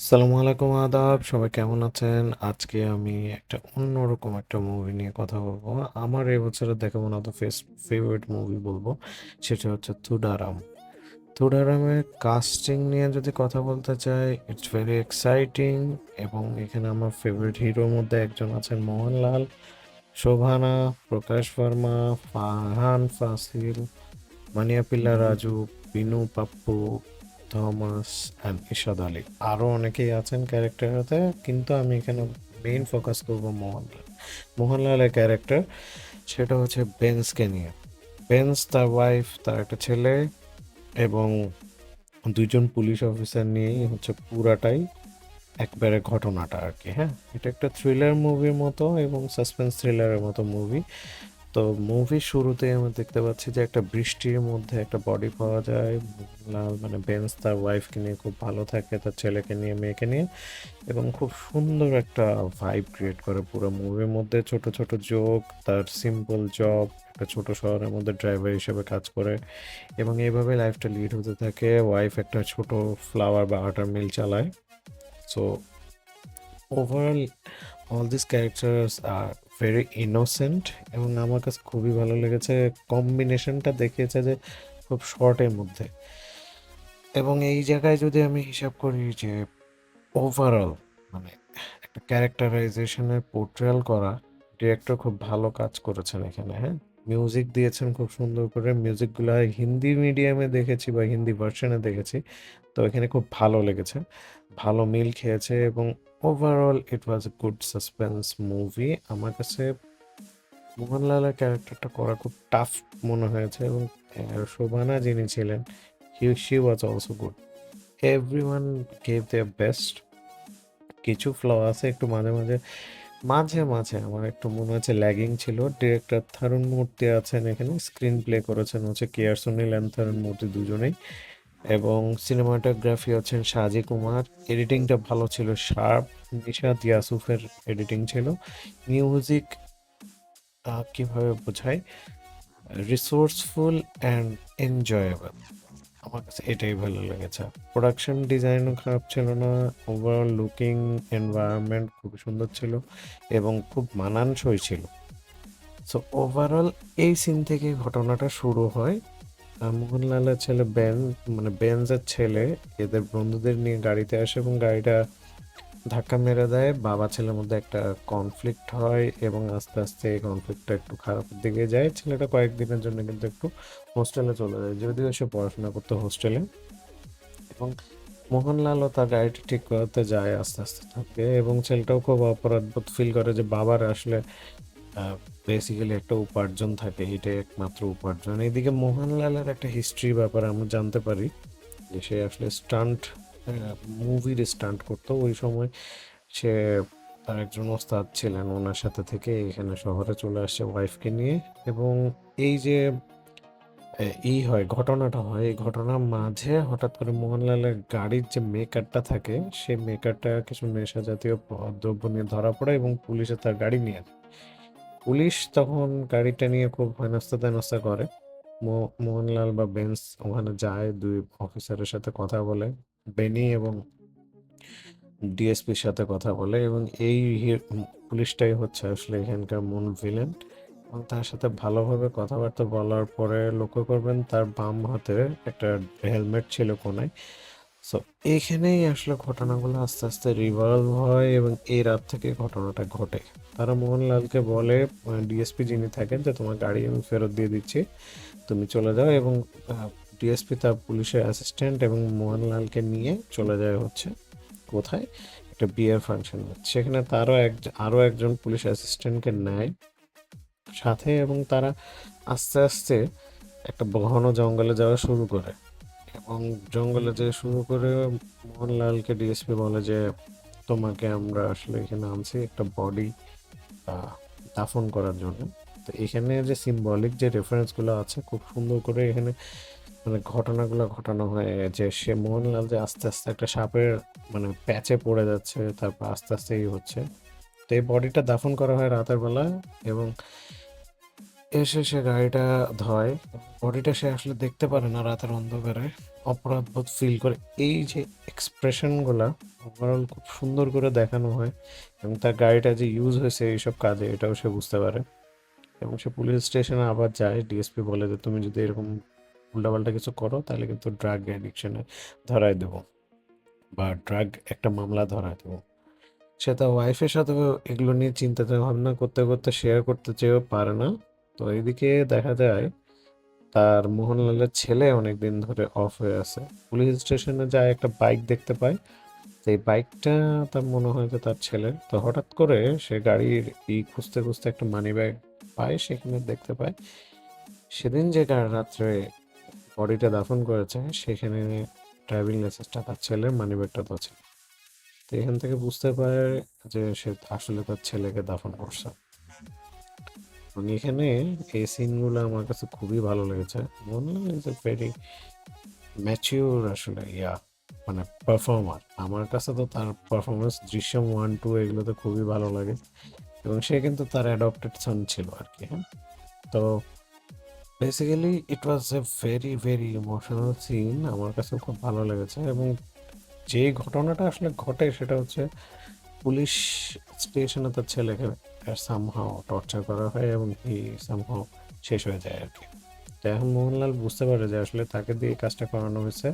আসসালামু আলাইকুম, আদাব। সবাই কেমন আছেন? আজকে আমি একটা অন্যরকম একটা মুভি নিয়ে কথা বলব। আমার এবছরের দেখা মনে হতো ফেভারিট মুভি বলব, সেটা হচ্ছে তুডারাম তুডারামের কাস্টিং নিয়ে যদি কথা বলতে চাই ইটস ভেরি এক্সাইটিং এবং এখানে আমার ফেভারিট হিরোর মধ্যে একজন আছেন মোহনলাল, শোভানা, প্রকাশ ভার্মা ফাহান ফাসিল, মানিয়া পিল্লা, রাজু, বিনু পাপ্পু থমাস অ্যান্ড ইশাদ আলী। আরও অনেকেই আছেন ক্যারেক্টারতে কিন্তু আমি এখানে মেইন ফোকাস করব মোহনলাল। মোহনলালের ক্যারেক্টার সেটা হচ্ছে বেন্সকে নিয়ে। বেন্স তার ওয়াইফ তার একটা ছেলে এবং দুইজন পুলিশ অফিসার নিয়েই হচ্ছে পুরাটাই একবারে ঘটনাটা আর কি হ্যাঁ? এটা একটা থ্রিলার মুভির মতো এবং সাসপেন্স থ্রিলারের মতো মুভি তো মুভির শুরুতে আমরা দেখতে পাচ্ছি যে একটা বৃষ্টির মধ্যে একটা বডি পাওয়া যায়। লাল মানে বেন্স তার ওয়াইফকে নিয়ে খুব ভালো থাকে, তার ছেলেকে নিয়ে, মেয়েকে নিয়ে এবং খুব সুন্দর একটা ভাইব ক্রিয়েট করে পুরো মুভির মধ্যে। ছোট ছোট জোক তার সিম্পল জব একটা ছোট শহরের মধ্যে ড্রাইভার হিসেবে কাজ করে এবং এইভাবে লাইফটা লিড হতে থাকে। ওয়াইফ একটা ছোট ফ্লাওয়ার বা আটার মিল চালায়। So overall all this characters are very innocent এবং আমার কাছে খুবই ভালো লেগেছে কম্বিনেশনটা দেখিয়েছে যে খুব শর্টের মধ্যে। এবং এই জায়গায় যদি আমি হিসাব করি যে ওভারঅল মানে একটা ক্যারেক্টারাইজেশনের পোর্ট্রেল করা ডিরেক্টর খুব ভালো কাজ করেছেন এখানে হ্যাঁ? মিউজিক দিয়েছেন খুব সুন্দর করে মিউজিকগুলো হিন্দি মিডিয়ামে দেখেছি বা হিন্দি ভার্সনে দেখেছি, তো এখানে খুব ভালো লেগেছে। ভালো মিল খেয়েছে এবং overall it was a good suspense movie আমার কাছে মোহনলালের ক্যারেক্টারটা করা খুব টাফ মনে হয়েছে এবং শোভানা যিনি ছিলেন he she was also good everyone gave their best কিছু ফ্ল আছে, একটু মাঝে মাঝে মাঝে মাঝে আমার একটু মনে হচ্ছে ল্যাগিং ছিল। ডিরেক্টর থারুণ মূর্তি আছেন এখানে স্ক্রিন প্লে করেছেন হচ্ছে কেয়ার সুনীল অ্যান্ড থারুণ মূর্তি দুজনেই। এবং সিনেমাটোগ্রাফি হচ্ছেন সাজি কুমার। এডিটিংটা ভালো ছিল, শার্প। নিশাদ ইয়াসুফের এডিটিং ছিল। মিউজিক কীভাবে বোঝায়? রিসোর্সফুল অ্যান্ড এনজয়েবল আমার কাছে এটাই ভালো লেগেছে। প্রোডাকশন ডিজাইনও খারাপ ছিল না। ওভারঅল লুকিং এনভায়রনমেন্ট খুব সুন্দর ছিল এবং খুব মানানসই ছিল। সো ওভারঅল এই সিন থেকে ঘটনাটা শুরু হয়। মোহনলালের ছেলে বেন মানে বেনজের ছেলে, এদের বন্ধুদের নিয়ে গাড়িতে আসে এবং গাড়িটা ধাক্কা মেরে দেয়। বাবা ছেলের মধ্যে একটা কনফ্লিক্ট হয় এবং আস্তে আস্তে এই কনফ্লিক্টটা একটু খারাপের দিকে যায়। ছেলেটা কয়েকদিনের জন্য কিন্তু একটু হোস্টেলে চলে যায়, যদিও সে পড়াশোনা করতো হোস্টেলে এবং মোহনলালও তার গাড়িটা ঠিক করতে যায়, আস্তে আস্তে থাকে এবং ছেলেটাও খুব অপরাধবোধ ফিল করে যে বাবার আসলে বেসিক্যালি একটা উপার্জন থাকে এটাই একমাত্র উপার্জন। এদিকে মোহনলালের একটা হিস্ট্রি ব্যাপারে আমরা জানতে পারি, যে সে আসলে স্টান্ট মুভির স্টান্ট করতো। ওই সময় সে তার একজন ওস্তাদ ছিলেন, ওনার সাথে থেকে এখানে শহরে চলে আসছে ওয়াইফকে নিয়ে। এবং এই যে এই হয়, ঘটনাটা হয়, এই ঘটনার মাঝে হঠাৎ করে মোহনলালের গাড়ির যে মেকারটা থাকে সেই মেকারটা কিছু নেশা জাতীয় দ্রব্য নিয়ে ধরা পড়ে এবং পুলিশে তার গাড়ি নিয়ে যায়। পুলিশ তখন গাড়িটা নিয়ে খুব হেনস্থা তেনস্থা করে। মোহনলাল বা বেন্স ওখানে যায়, দুই অফিসারের সাথে কথা বলে, বেনি এবং ডিএসপির সাথে কথা বলে এবং এই পুলিশটাই হচ্ছে আসলে এখানকার মূল ভিলেন এবং তার সাথে ভালোভাবে কথাবার্তা বলার পরে লক্ষ্য করবেন তার বাম হাতে একটা হেলমেট ছিল কোনায়। সো এইখানেই আসলে ঘটনাগুলো আস্তে আস্তে রিভলভ হয় এবং এই রাত থেকে ঘটনাটা ঘটে। তারা মোহনলালকে বলে ডিএসপি যিনি থাকেন, যে তোমার গাড়ি আমি ফেরত দিয়ে দিচ্ছি, তুমি চলে যাও এবং ডিএসপি তার পুলিশের অ্যাসিস্ট্যান্ট এবং মোহনলালকে নিয়ে চলে যায় হচ্ছে কোথায়? একটা বিয়ের ফাংশন সেখানে তারও এক, আরও একজন পুলিশ অ্যাসিস্ট্যান্টকে নেয় সাথে এবং তারা আস্তে আস্তে একটা ঘন জঙ্গলে যাওয়া শুরু করে। জঙ্গলে যেয়ে শুরু করে মোহনলালকে ডিএসপি বলে যে, তোমাকে আমরা আসলে এখানে আনছি একটা বডি দাফন করার জন্য। তো এখানে যে সিম্বলিক যে রেফারেন্সগুলো আছে, খুব সুন্দর করে এখানে মানে ঘটনাগুলো ঘটানো হয় যে সে মোহনলাল যে আস্তে আস্তে একটা সাপের মানে প্যাচে পড়ে যাচ্ছে, তারপর আস্তে আস্তে এই হচ্ছে। তো এই বডিটা দাফন করা হয় রাতের বেলা এবং এসে সে গাড়িটা ধয়। বডিটা সে আসলে দেখতে পারে না রাতের অন্ধকারে। অপরাধবোধ ফিল করে। এই যে এক্সপ্রেশনগুলা ওভারঅল খুব সুন্দর করে দেখানো হয় এবং তার গাড়িটা যে ইউজ হয়েছে এইসব কাজে, এটাও সে বুঝতে পারে। এবং সে পুলিশ স্টেশনে আবার যায় ডিএসপি বলে যে, তুমি যদি এরকম উল্টাপাল্টা কিছু করো, তাহলে কিন্তু ড্রাগ অ্যাডিকশনে ধরায় দেবো বা ড্রাগ একটা মামলা ধরায় দেবো। সে তার ওয়াইফের সাথে এগুলো নিয়ে চিন্তা ভাবনা করতে করতে শেয়ার করতে চেয়েও পারে না। তো এইদিকে দেখা যায় তার মোহনলালের ছেলে অনেকদিন ধরে অফ হয়ে আছে। পুলিশ স্টেশনে যায় একটা বাইক দেখতে পায়। সেই বাইকটা তার মনে হয় যে তার ছেলের। তো হঠাৎ করে সে গাড়ির ই খুঁজতে খুঁজতে একটা মানি ব্যাগ পায়, সেখানে দেখতে পায়। সেদিন যে রাত্রে বডিটা দাফন করেছে, সেখানে ড্রাইভিং লাইসেন্সটা তার ছেলের মানি ব্যাগটা তো ছিল তো এখান থেকে বুঝতে পারে যে সে আসলে তার ছেলেকে দাফন করছে। এবং এখানে এই সিনগুলো আমার কাছে খুবই ভালো লেগেছে। মনে হয় যে ভেরি ম্যাচিওর আসলে, ইয়া মানে পারফর্মার আমার কাছে তো তার পারফরমেন্স দৃশ্যম ওয়ান টু এগুলোতে খুবই ভালো লাগে। এবং সে কিন্তু তার অ্যাডপ্টেড সন ছিল আর কি হ্যাঁ? তো basically it was a very very emotional scene আমার কাছে খুব ভালো লেগেছে এবং যে ঘটনাটা আসলে ঘটে সেটা হচ্ছে পুলিশ স্টেশনে তার ছেলেকে সামহাও টর্চার করা হয় এবং এই সামহাও শেষ হয়ে যায় আর কি। এখন মোহনলাল বুঝতে পারে যে আসলে তাকে দিয়ে কাজটা করানো হয়েছে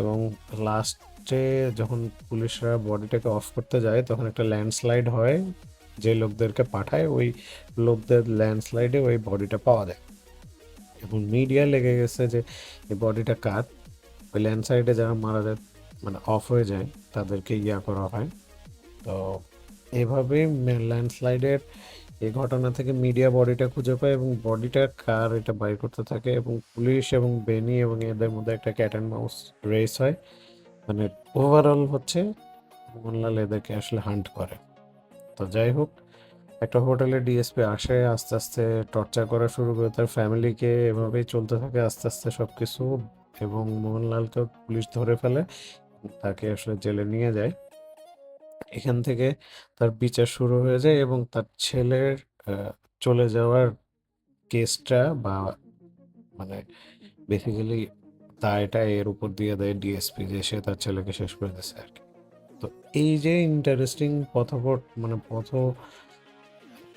এবং লাস্টে যখন পুলিশরা বডিটাকে অফ করতে যায়, তখন একটা ল্যান্ডস্লাইড হয়, যে লোকদেরকে পাঠায়, ওই লোকদের ল্যান্ডস্লাইডে ওই বডিটা পাওয়া যায়। এবং মিডিয়া লেগে গেছে যে এই বডিটা কার? ওই ল্যান্ডস্লাইডে যারা মারা যায় মানে অফ হয়ে যায়, তাদেরকে ইয়া করা হয়। তো এভাবেই ল্যান্ডস্লাইডের এই ঘটনা থেকে মিডিয়া বডিটা খুঁজে পায় এবং বডিটা কার এটা বাইর করতে থাকে এবং পুলিশ এবং বেনি এবং এদের মধ্যে একটা ক্যাট অ্যান্ড মাউস রেস হয়। মানে ওভারঅল হচ্ছে মোহনলাল এদেরকে আসলে হান্ট করে। তো যাই হোক, একটা হোটেলে ডিএসপি আসে, আস্তে আস্তে টর্চার করা শুরু করে তার ফ্যামিলিকে এভাবেই চলতে থাকে, আস্তে আস্তে সব কিছু এবং মোহনলালকে পুলিশ ধরে ফেলে তাকে আসলে জেলে নিয়ে যায়। এখান থেকে তার বিচার শুরু হয়ে যায় এবং তার ছেলের চলে যাওয়ার কেসটা বা মানে বেসিক্যালি দায়টা এর উপর দিয়ে দেয় ডিএসপি যে সে তার ছেলেকে শেষ করে দিয়েছে আর কি। তো এই যে ইন্টারেস্টিং পথপট মানে পথ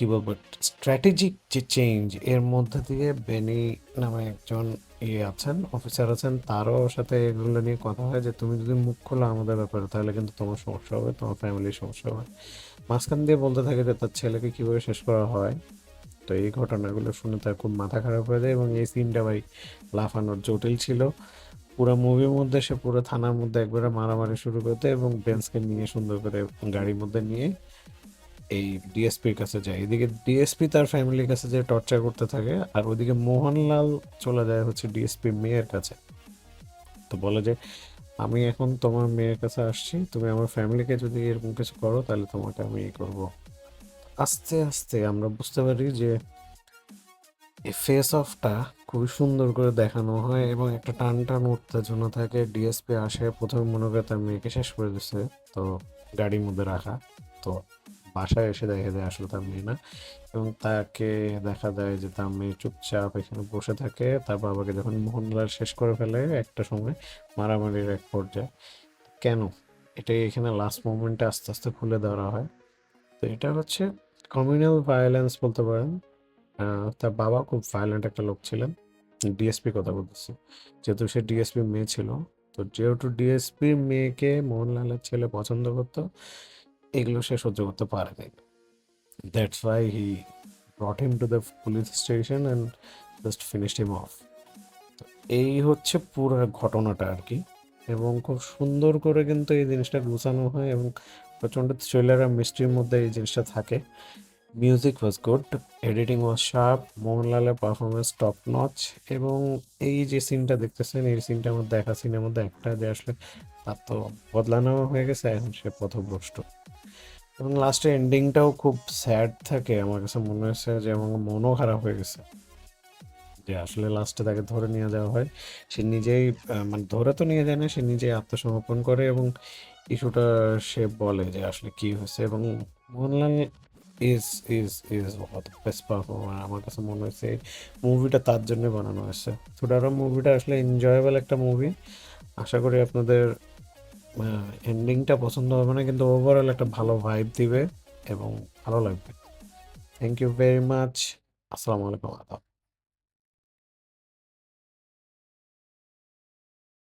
কি বলব স্ট্র্যাটেজিক যে চেঞ্জ এর মধ্যে দিয়ে বেনি নামে একজন ইয়ে আছেন অফিসার আছেন, তারও সাথে এগুলো নিয়ে কথা হয় যে, তুমি যদি মুখ খোলো আমাদের ব্যাপারে, তাহলে কিন্তু তোমার সমস্যা হবে, তোমার ফ্যামিলির সমস্যা হবে। মাঝখান দিয়ে বলতে থাকে যে, তার ছেলেকে কীভাবে শেষ করা হয়? তো এই ঘটনাগুলো শুনে তার খুব মাথা খারাপ হয়ে যায় এবং এই সিনটা ভাই লাফানোর জটিল ছিল। পুরো মুভির মধ্যে সে পুরো থানার মধ্যে একবারে মারামারি শুরু করতে এবং বেঞ্চকে নিয়ে সুন্দর করে গাড়ির মধ্যে নিয়ে এই ডিএসপির কাছে যায়। এদিকে ডিএসপি তার ফ্যামিলির কাছে যে টর্চার করতে থাকে, আর ওদিকে মোহনলাল চলে যায় হচ্ছে ডিএসপি মেয়ের কাছে। তো বলে যে, আমি এখন তোমার মেয়ের কাছে আসছি, তুমি আমার ফ্যামিলিকে যদি এরকম কিছু করো, তাহলে তোমাকে আমি এই করব। আস্তে আস্তে আমরা বুঝতে পারি যে ফেস অফটা খুবই সুন্দর করে দেখানো হয় এবং একটা টান টান উত্তেজনা থাকে। ডিএসপি আসে, প্রথমে মনে করে তার মেয়েকে শেষ করে দিচ্ছে তো গাড়ির মধ্যে রাখা। তো বাসায় এসে দেখা যায় আসলে তার মেয়ে না। এবং তাকে দেখা যায় যে তার মেয়ে চুপচাপ এখানে বসে থাকে। তার বাবাকে যখন মোহনলাল শেষ করে ফেলে একটা সময় মারামারির এক পর্যায়ে। কেন? এটাই এখানে লাস্ট মোমেন্টে আস্তে আস্তে খুলে ধরা হয়। তো এটা হচ্ছে কমিউনাল ভায়োলেন্স বলতে পারেন। তার বাবা খুব ভায়োলেন্ট একটা লোক ছিলেন। ডিএসপি কথা বলতেছি। যেহেতু সে ডিএসপি মেয়ে ছিল, তো যেহেতু ডিএসপি মেয়েকে মোহনলালের ছেলে পছন্দ করতো এগুলো সে সহ্য করতে পারেনি that's why he brought him to the police station and just finished him off এই হচ্ছে পুরো ঘটনাটা আর কি। এবং খুব সুন্দর করে কিন্তু এই জিনিসটা গুছানো হয় এবং প্রচণ্ড থ্রিলার আর মিস্ট্রির মধ্যে এই জিনিসটা থাকে। Music was good editing was sharp মোহনলালের performance top notch এবং এই যে সিনটা দেখতেছেন, এই সিনটা আমার দেখা সিনের মধ্যে একটা যে আসলে তার তো বদলানো হয়ে গেছে, এখন সে পথভ্রষ্ট। এবং লাস্টে এন্ডিংটাও খুব স্যাড থাকে। আমার কাছে মনে হয়েছে যে আমার মনও খারাপ হয়ে গেছে। যে আসলে লাস্টে তাকে ধরে নিয়ে যাওয়া হয়। সে নিজেই মানে ধরে তো নিয়ে যায় না, সে নিজেই আত্মসমর্পণ করে এবং ইস্যুটা সে বলে যে আসলে কি হয়েছে এবং Mohanlal is is is best performer আমার কাছে মনে হয়েছে মুভিটা তার জন্য বানানো হয়েছে। থুডারাম মুভিটা আসলে এনজয়েবল একটা মুভি আশা করি আপনাদের এন্ডিংটা পছন্দ হবে না কিন্তু ওভারঅল একটা ভালো ভাইব দিবে এবং ভালো লাগবে। থ্যাংক ইউ ভেরি মাচ আসসালামু আলাইকুম, আদাব।